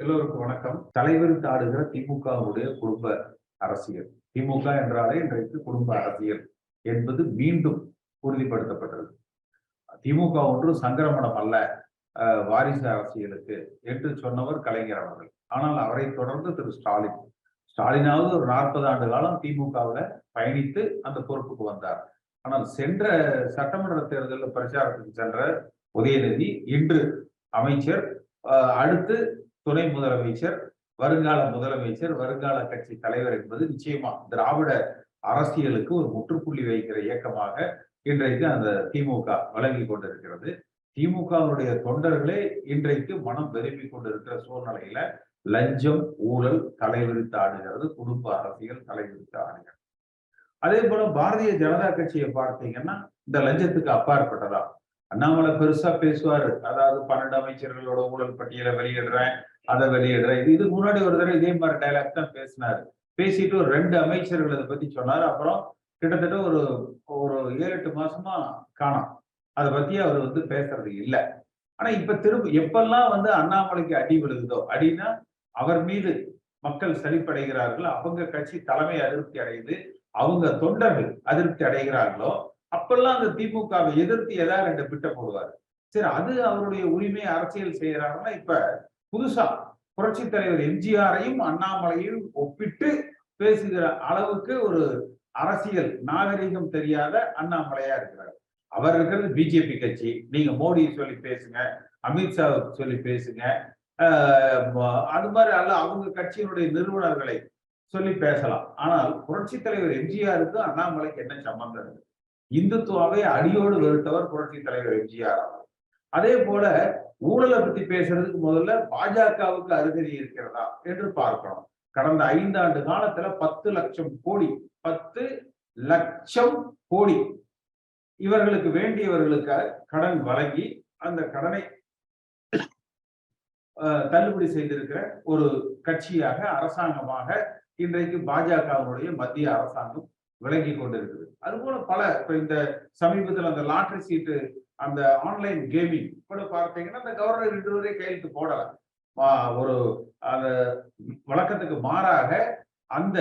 எல்லோருக்கும் வணக்கம். தலைவருக்கு ஆடுகிற திமுகவுடைய குடும்ப அரசியல். திமுக என்றாலே இன்றைக்கு குடும்ப அரசியல் என்பது மீண்டும் உறுதிப்படுத்தப்பட்டது. திமுக ஒன்று சங்கரமணம் அல்ல வாரிசு அரசியலுக்கு என்று சொன்னவர் கலைஞர் அவர்கள். ஆனால் அவரை தொடர்ந்து திரு ஸ்டாலின். ஸ்டாலினாவது ஒரு நாற்பது ஆண்டு காலம் திமுகவுல பயணித்து அந்த பொறுப்புக்கு வந்தார். ஆனால் சென்ற சட்டமன்ற தேர்தலில் பிரச்சாரத்துக்கு சென்ற உதயநிதி இன்று அமைச்சர் அடுத்து துணை முதலமைச்சர் வருங்கால முதலமைச்சர் வருங்கால கட்சி தலைவர் என்பது நிச்சயமா திராவிட அரசியலுக்கு ஒரு முற்றுப்புள்ளி வைக்கிற இயக்கமாக இன்றைக்கு அந்த திமுக வழங்கி கொண்டிருக்கிறது. திமுகவுடைய தொண்டர்களே இன்றைக்கு மனம் விரும்பி கொண்டிருக்கிற சூழ்நிலையில லஞ்சம் ஊழல் தலைவிரித்து ஆடுகிறது குடும்ப அரசியல் தலைவிரித்து ஆடுகிறது. அதே போல பாரதிய ஜனதா கட்சியை பார்த்தீங்கன்னா இந்த லஞ்சத்துக்கு அப்பாற்பட்டதா? அண்ணாமலை பெருசா பேசுவாரு. அதாவது பன்னெண்டு அமைச்சர்களோட ஊழல் பட்டியலை வெளியிடுறேன் அதை வெளியிடுற இது இதுக்கு முன்னாடி ஒரு தடவை இதே மாதிரி டைலாக் தான் பேசினாரு. பேசிட்டு ஒரு ரெண்டு அமைச்சர்கள் அதை பத்தி சொன்னாரு. அப்புறம் கிட்டத்தட்ட ஒரு ஒரு ஏழு எட்டு மாசமா காணோம். அதை பத்தி அவர் வந்து பேசுறது இல்லை. ஆனா இப்ப திரும்ப எப்பெல்லாம் வந்து அண்ணாமலைக்கு அடி விழுகுதோ அடின்னா அவர் மீது மக்கள் சலிப்படைகிறார்கள் அவங்க கட்சி தலைமை அதிருப்தி அடையுது அவங்க தொண்டர்கள் அதிருப்தி அடைகிறார்களோ அப்பெல்லாம் அந்த திமுகவை எதிர்த்து ஏதாவது ரெண்டு பிட்ட போடுவார். சரி அது அவருடைய உரிமை அரசியல் செய்யறாங்கன்னா இப்ப புதுசா புரட்சி தலைவர் எம்ஜிஆரையும் அண்ணாமலையும் ஒப்பிட்டு பேசுகிற அளவுக்கு ஒரு அரசியல் நாகரிகம் தெரியாத அண்ணாமலையா இருக்கிறார். அவர் இருக்கிறது பிஜேபி கட்சி. நீங்க மோடியை சொல்லி பேசுங்க அமித்ஷா சொல்லி பேசுங்க அது மாதிரி அல்ல அவங்க கட்சியினுடைய நிறுவனர்களை சொல்லி பேசலாம். ஆனால் புரட்சி தலைவர் எம்ஜிஆருக்கு அண்ணாமலைக்கு என்ன சம்பந்தம் இருக்கு? இந்துத்துவாவை அடியோடு வெறுத்தவர் புரட்சி தலைவர் எம்ஜிஆர் அவர் அதே போல ஊழலை பத்தி பேசுறதுக்கு முதல்ல பாஜகவுக்கு அருகதி இருக்கிறதா என்று பார்க்கணும். கடந்த ஐந்தாண்டு காலத்துல பத்து லட்சம் கோடி பத்து லட்சம் கோடி இவர்களுக்கு வேண்டியவர்களுக்கு கடன் வழங்கி அந்த கடனை தள்ளுபடி செய்திருக்கிற ஒரு கட்சியாக அரசாங்கமாக இன்றைக்கு பாஜகவினுடைய மத்திய அரசாங்கம் விளங்கி கொண்டிருக்குது. அதுபோல பல இப்ப இந்த சமீபத்தில் அந்த லாட்டரி சீட்டு அந்த ஆன்லைன் கேமிங் கூட பார்த்தீங்கன்னா அந்த கவர்னர் இன்று கையெழுத்து போடல மா- ஒரு அந்த வழக்கத்துக்கு மாறாக அந்த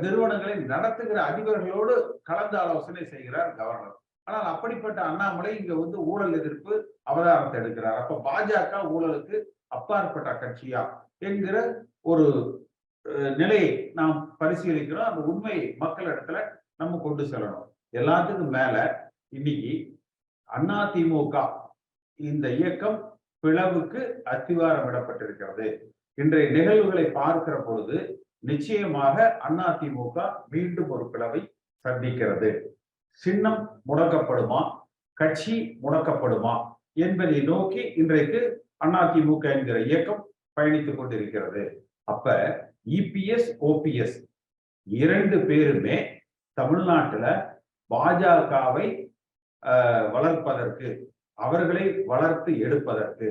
நிறுவனங்களை நடத்துகிற அதிபர்களோடு கலந்து ஆலோசனை செய்கிறார் கவர்னர் ஆனால் அப்படிப்பட்ட அண்ணாமலை இங்க வந்து ஊழல் எதிர்ப்பு அவதாரத்தை எடுக்கிறார். அப்ப பாஜக ஊழலுக்கு அப்பாற்பட்ட கட்சியா என்கிற ஒரு நிலையை நாம் பரிசீலிக்கிறோம். அந்த உண்மையை மக்கள் இடத்துல நம்ம கொண்டு செல்லணும். எல்லாத்துக்கும் மேல இன்னைக்கு அண்ணா திமுக இந்த இயக்கம் பிளவுக்கு அத்திவாரம் விடப்பட்டிருக்கிறது இன்றைய நிகழ்வுகளை பார்க்கிற பொழுது நிச்சயமாக அண்ணா திமுக மீண்டும் ஒரு பிளவை சந்திக்கிறது. சின்னம் முடக்கப்படுமா? கட்சி முடக்கப்படுமா? என்பதை நோக்கி இன்றைக்கு அதிமுக என்கிற இயக்கம் பயணித்துக் கொண்டிருக்கிறது. அப்ப இபிஎஸ் ஓபிஎஸ் இரண்டு பேருமே தமிழ்நாட்டுல பாஜகவை வளர்ப்பதற்கு அவர்களை வளர்த்து எடுப்பதற்கு.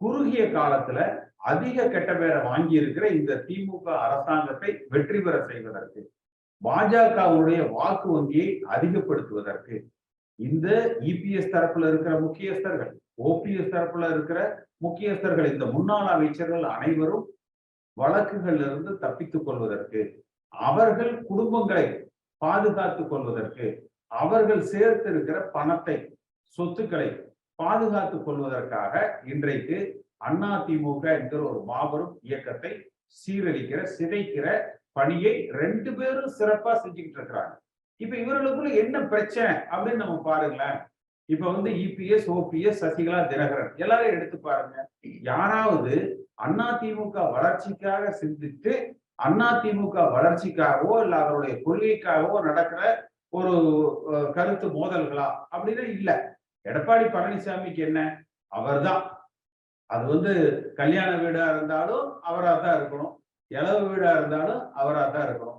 குறுகிய காலத்துல அதிக கெட்ட பேரை வாங்கி இருக்கிற இந்த திமுக அரசாங்கத்தை வெற்றி பெற செய்வதற்கு பாஜகவுடைய வாக்கு வங்கியை அதிகப்படுத்துவதற்கு இந்த இபிஎஸ் தரப்புல இருக்கிற முக்கியஸ்தர்கள் ஓபிஎஸ் தரப்புல இருக்கிற முக்கியஸ்தர்கள் இந்த முன்னாள் அமைச்சர்கள் அனைவரும் வழக்குகள்ல இருந்து தப்பித்துக் கொள்வதற்கு அவர்கள் குடும்பங்களை பாதுகாத்துக் கொள்வதற்கு அவர்கள் சேர்த்திருக்கிற பணத்தை சொத்துக்களை பாதுகாத்துக் கொள்வதற்காக இன்றைக்கு அண்ணா திமுக என்கிற ஒரு மாபெரும் இயக்கத்தை சீரழிக்கிற சிதைக்கிற பணியை ரெண்டு பேரும் சிறப்பா செஞ்சுக்கிட்டு இருக்கிறாங்க. இப்ப இவர்களுக்குள்ள என்ன பிரச்சனை அப்படின்னு நம்ம பாருங்களேன். இப்ப வந்து இபிஎஸ் ஓபிஎஸ் சசிகலா தினகரன் எல்லாரும் எடுத்து பாருங்க. யாராவது அண்ணா திமுக வளர்ச்சிக்காக சிந்தித்து அண்ணா திமுக வளர்ச்சிக்காகவோ இல்ல அவருடைய கொள்கைக்காகவோ நடக்கிற ஒரு கருத்து மோதல்களா? அப்படின்னு இல்ல. எடப்பாடி பழனிசாமிக்கு என்ன? அவர்தான். அது வந்து கல்யாண வீடா இருந்தாலும் அவரா தான் இருக்கணும். இளவு வீடா இருந்தாலும் அவரா தான் இருக்கணும்.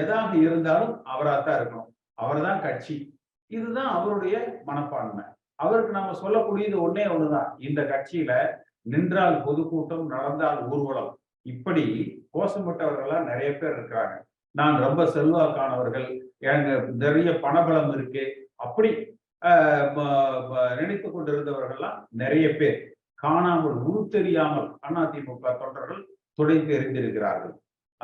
எதாக இருந்தாலும் அவரா தான் இருக்கணும். அவர்தான் கட்சி. இதுதான் அவருடைய மனப்பான்மை. அவருக்கு நம்ம சொல்லக்கூடியது ஒன்னே ஒண்ணுதான். இந்த கட்சியில நின்றால் பொதுக்கூட்டம் நடந்தால் ஊர்வலம். இப்படி கோஷமிட்டவர்களா நிறைய பேர் இருக்கிறாங்க. நான் ரொம்ப செல்வாக்கானவர்கள் எனக்கு நிறைய பணபலம் இருக்கு. அப்படி நினைத்து கொண்டிருந்தவர்கள்லாம் நிறைய பேர். காணாமல் உருத்தெரியாமல் அதிமுக தொண்டர்கள் துடைத்து எறிந்திருக்கிறார்கள்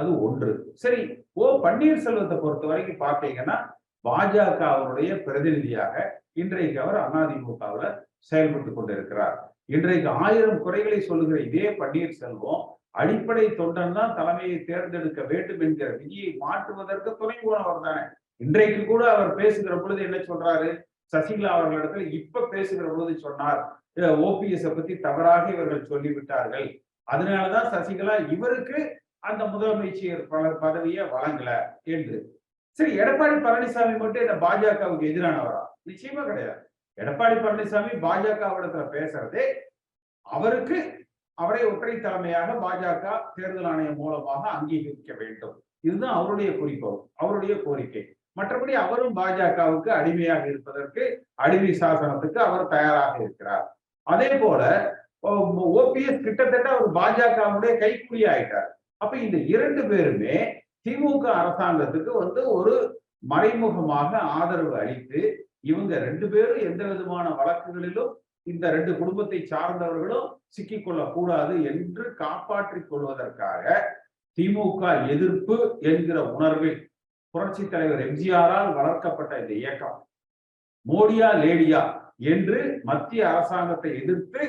அது ஒன்று. சரி ஓ பன்னீர்செல்வத்தை பொறுத்த வரைக்கும் பார்த்தீங்கன்னா பாஜக அவருடைய பிரதிநிதியாக இன்றைக்கு அவர் அதிமுகவில் செயல்பட்டு கொண்டிருக்கிறார். இன்றைக்கு ஆயிரம் குறைகளை சொல்லுகிற இதே பன்னீர்செல்வம் அடிப்படை தொண்டன் தான் தலைமையை தேர்ந்தெடுக்க வேண்டும் என்கிற விதியை மாற்றுவதற்கு துணை போனவர் தானே. இன்றைக்கு கூட அவர் பேசுகிற பொழுது என்ன சொல்றாரு? சசிகலா அவர்களிடத்துல இப்ப பேசுகிற பொழுது சொன்னார். ஓபிஎஸ் பத்தி தவறாக இவர்கள் சொல்லிவிட்டார்கள். அதனாலதான் சசிகலா இவருக்கு அந்த முதலமைச்சர் பதவியை வழங்கல என்று. சரி எடப்பாடி பழனிசாமி மட்டும் என்ன பாஜகவுக்கு எதிரானவரா? நிச்சயமா கிடையாது. எடப்பாடி பழனிசாமி பாஜகவிடத்துல பேசுறதே அவருக்கு அவரை ஒற்றை தலைமையாக பாஜக தேர்தல் ஆணையம் மூலமாக அங்கீகரிக்க வேண்டும். இதுதான் அவருடைய குறிக்கோள் அவருடைய கோரிக்கை. மற்றபடி அவரும் பாஜகவுக்கு அடிமையாக இருப்பதற்கு அடிமை சாசனத்துக்கு அவர் தயாராக இருக்கிறார். அதே போல ஓபிஎஸ் கிட்டத்தட்ட அவர் பாஜகவுடைய கைக்குறி ஆயிட்டார். அப்ப இந்த இரண்டு பேருமே திமுக அரசாங்கத்துக்கு வந்து ஒரு மறைமுகமாக ஆதரவு அளித்து இவங்க ரெண்டு பேரும் எந்த விதமான வழக்குகளிலும் இந்த ரெண்டு குடும்பத்தை சார்ந்தவர்களும் சிக்கிக்கொள்ளக் கூடாது என்று காப்பாற்றிக் கொள்வதற்காக திமுக எதிர்ப்பு என்கிற உணர்வில் புரட்சி தலைவர் எம்ஜிஆரால் வளர்க்கப்பட்ட இந்த இயக்கம். மோடியா லேடியா என்று மத்திய அரசாங்கத்தை எதிர்த்து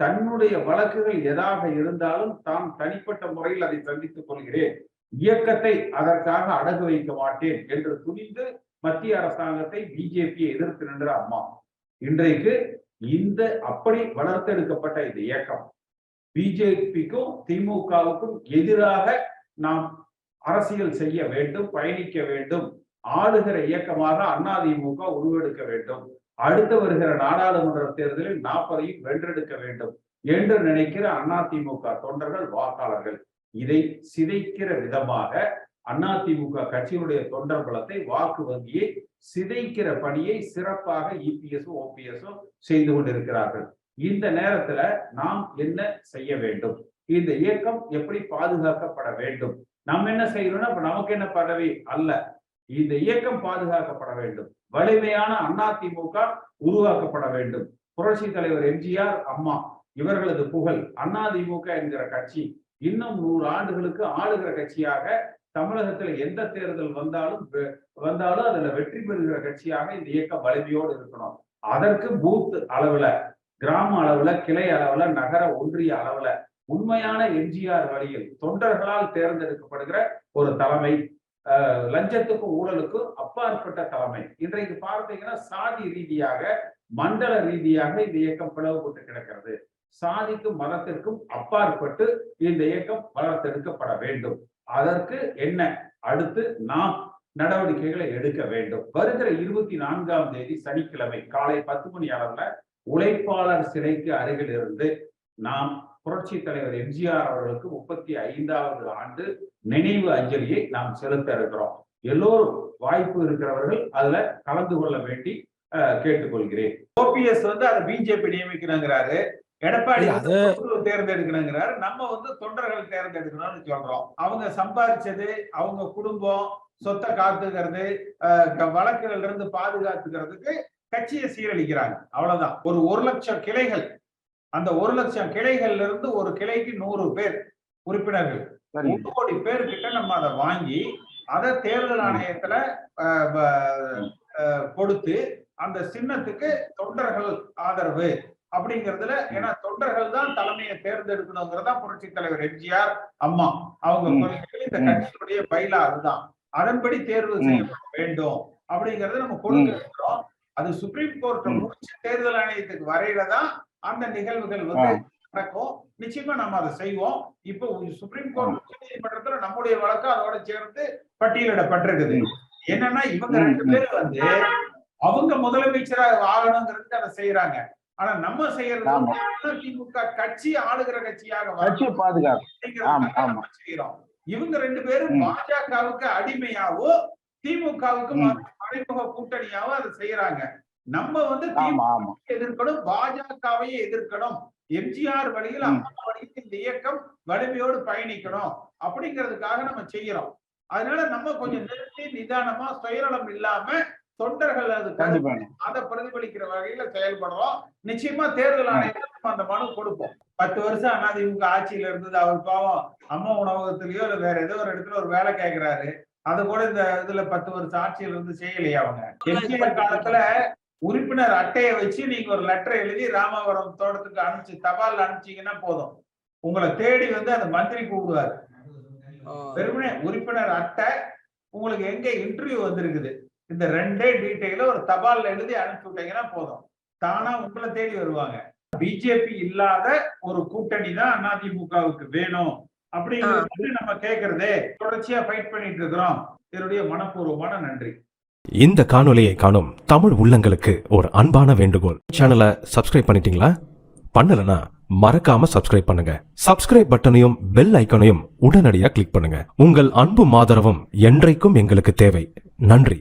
தன்னுடைய வழக்குகள் எதாக இருந்தாலும் தான் தனிப்பட்ட முறையில் அதை சந்தித்துக் கொள்கிறேன். இயக்கத்தை அதற்காக அடகு வைக்க மாட்டேன் என்று துணிந்து மத்திய அரசாங்கத்தை பிஜேபியை எதிர்த்து நின்ற அம்மா. இன்றைக்கு இந்த அப்படி வளர்த்தெடுக்கப்பட்ட இந்த இயக்கம் பிஜேபிக்கும் திமுகவுக்கும் எதிராக நாம் அரசியல் செய்ய வேண்டும் பயணிக்க வேண்டும் ஆளுகிற இயக்கமாக அதிமுக உருவெடுக்க வேண்டும். அடுத்து வருகிற நாடாளுமன்ற தேர்தலில் நாற்பதையும் வென்றெடுக்க வேண்டும் என்று நினைக்கிற அதிமுக தொண்டர்கள் வாக்காளர்கள் இதை சிதைக்கிற விதமாக அதிமுக கட்சியினுடைய தொண்டர் பலத்தை வாக்கு வங்கியை சிதைக்கிற பணியை சிறப்பாக இபிஎஸும் ஓபிஎஸும் செய்து கொண்டிருக்கிறார்கள். இந்த நேரத்துல நாம் என்ன செய்ய வேண்டும்? இந்த இயக்கம் எப்படி பாதுகாக்கப்பட வேண்டும்? நம்ம என்ன செய்யணும்னா இப்ப நமக்கு என்ன பதவி? அல்ல. இந்த இயக்கம் பாதுகாக்கப்பட வேண்டும். வலிமையான அதிமுக உருவாக்கப்பட வேண்டும். புரட்சி தலைவர் எம்ஜிஆர் அம்மா இவர்களது புகழ் அதிமுக என்கிற கட்சி இன்னும் நூறு ஆண்டுகளுக்கு ஆளுகிற கட்சியாக தமிழகத்துல எந்த தேர்தல் வந்தாலும் வந்தாலும் அதுல வெற்றி பெறுகிற கட்சியாக இந்த இயக்கம் வலிமையோடு இருக்கணும். அதற்கு பூத் அளவுல கிராம அளவுல கிளை அளவுல நகர ஒன்றிய அளவுல உண்மையான எம்ஜிஆர் வழியில் தொண்டர்களால் தேர்ந்தெடுக்கப்படுகிற ஒரு தலைமை லஞ்சத்துக்கும் ஊழலுக்கும் அப்பாற்பட்ட தலைமை. இன்றைக்கு பார்த்தீங்கன்னா சாதி ரீதியாக மண்டல ரீதியாக இந்த இயக்கம் பிளவுபட்டு கிடக்கிறது. சாதிக்கும் மதத்திற்கும் அப்பாற்பட்டு இந்த இயக்கம் வளர்த்தெடுக்கப்பட வேண்டும். அதற்கு என்ன? அடுத்து நாம் நடவடிக்கைகளை எடுக்க வேண்டும். வருகிற இருபத்தி நான்காம் தேதி சனிக்கிழமை காலை பத்து மணி அளவுல உழைப்பாளர் சிலைக்கு அருகில் இருந்து நாம் புரட்சி தலைவர் எம்ஜிஆர் அவர்களுக்கு முப்பத்தி ஐந்தாவது ஆண்டு நினைவு அஞ்சலியை நாம் செலுத்த இருக்கிறோம். எல்லோரும் வாய்ப்பு இருக்கிறவர்கள் அதுல கலந்து கொள்ள வேண்டி அஹ், கேட்டுக்கொள்கிறேன். ஓபிஎஸ் வந்து அதை பிஜேபி நியமிக்கிறாங்கிறாரு எடப்பாடி தேர்ந்தெடுக்கணுங்கிறாரு. நம்ம வந்து தொண்டர்கள் தேர்ந்தெடுக்கணும்னு சொல்றோம். அவங்க சம்பாதிச்சது அவங்க குடும்பம் சொத்தை காத்துக்கிறது வழக்குகள்ல இருந்து பாதுகாத்துக்கிறதுக்கு கட்சியை சீரழிக்கிறாங்க. அவ்வளவுதான். ஒரு ஒரு லட்சம் கிளைகள் அந்த ஒரு லட்சம் கிளைகள்ல இருந்து ஒரு கிளைக்கு நூறு பேர் உறுப்பினர்கள். ஒரு கோடி பேர் கிட்ட நம்ம அதை வாங்கி அதை தேர்தல் ஆணையத்துல கொடுத்து அந்த சின்னத்துக்கு தொண்டர்கள் ஆதரவு. அப்படிங்கிறதுல ஏன்னா தொண்டர்கள் தான் தலைமையை தேர்ந்தெடுக்கணுங்கிறதா புரட்சி தலைவர் எம்ஜிஆர் அம்மா அவங்க இந்த. கட்சியினுடைய பைலா அதுதான் அதன்படி தேர்வு. செய்யப்பட வேண்டும் அப்படிங்கறத நம்ம கொடுக்க ம். இருக்கிறோம் அது சுப்ரீம் கோர்ட். முடிச்சு தேர்தல் ஆணையத்துக்கு வரையில தான் அந்த நிகழ்வுகள் வந்து நடக்கும் நிச்சயமா நம்ம அதை செய்வோம் இப்போ சுப்ரீம் கோர்ட் உச்ச நீதிமன்றத்துல நம்முடைய வழக்கு அதோட சேர்த்து பட்டியலிடப்பட்டிருக்குது. என்னன்னா இவங்க ரெண்டு. பேரும் வந்து அவங்க முதலமைச்சரா ஆகணுங்கிறதுக்கு அதை செய்யறாங்க ஆனா நம்ம செய்யறது திமுக கட்சி ஆளுகிற கட்சியாக கட்சி பாதுகாப்பு செய்யறோம். இவங்க ரெண்டு பேரும். பாஜகவுக்கு அடிமையாவோ திமுகவுக்கு. மறைமுக கூட்டணியாவோ அதை செய்யறாங்க. நம்ம வந்து எதிர்க்கணும் பாஜகவையே எதிர்க்கணும். எம்ஜிஆர் வழியில். அம்மா வழியில் இந்த இயக்கம் வலிமையோடு பயணிக்கணும் அப்படிங்கிறதுக்காக நம்ம செய்யறோம். அதனால நம்ம கொஞ்சம் நிறுத்தி நிதானமா சுயநலம் இல்லாம தொண்டர்கள் அது அதை பிரதிபலிக்கிற வகையில செயல்படுறோம். நிச்சயமா தேர்தல் ஆணையத்தில் அந்த மனு கொடுப்போம். பத்து வருஷம் அதிமுக ஆட்சியில இருந்தது. அவர் பாவம் அம்மா உணவகத்திலயோ இல்ல வேற ஏதோ ஒரு இடத்துல ஒரு வேலை கேட்கிறாரு அது கூட இந்த இதுல பத்து வருஷம் ஆட்சியில இருந்து செய்யலையா அவங்க. எம்ஜிஆர் காலத்துல உறுப்பினர் அட்டையை வச்சு நீங்க ஒரு லெட்டர் எழுதி ராமவரம் தோட்டத்துக்கு அனுப்பிச்சு தபால் அனுப்பிச்சீங்கன்னா போதும். உங்களை தேடி வந்து அந்த மந்திரி கூப்பிடுவாரு. வெறுமனே உறுப்பினர் அட்டை உங்களுக்கு எங்க இன்டர்வியூ வந்திருக்குது? இந்த ரெண்டே டீட்டெயில ஒரு தபால்ல எழுதி அனுப்பி விட்டீங்கன்னா போதும். தானா உங்களை தேடி வருவாங்க. பிஜேபி இல்லாத ஒரு கூட்டணி தான் அதிமுகவுக்கு வேணும் அப்படிங்கிறது வந்து நம்ம கேக்குறதே. தொடர்ச்சியா ஃபைட் பண்ணிட்டு இருக்கிறோம். என்னுடைய மனப்பூர்வமான நன்றி. இந்த காணொளியை காணும் தமிழ் உள்ளங்களுக்கு ஒரு அன்பான வேண்டுகோள். சேனலை சப்ஸ்கிரைப் பண்ணிட்டீங்களா? பண்ணலனா மறக்காம சப்ஸ்கிரைப் பண்ணுங்க. சப்ஸ்கிரைப் பட்டனையும் பெல் ஐக்கனையும் உடனடியாக கிளிக் பண்ணுங்க. உங்கள் அன்பும் ஆதரவும் என்றைக்கும் எங்களுக்கு தேவை. நன்றி.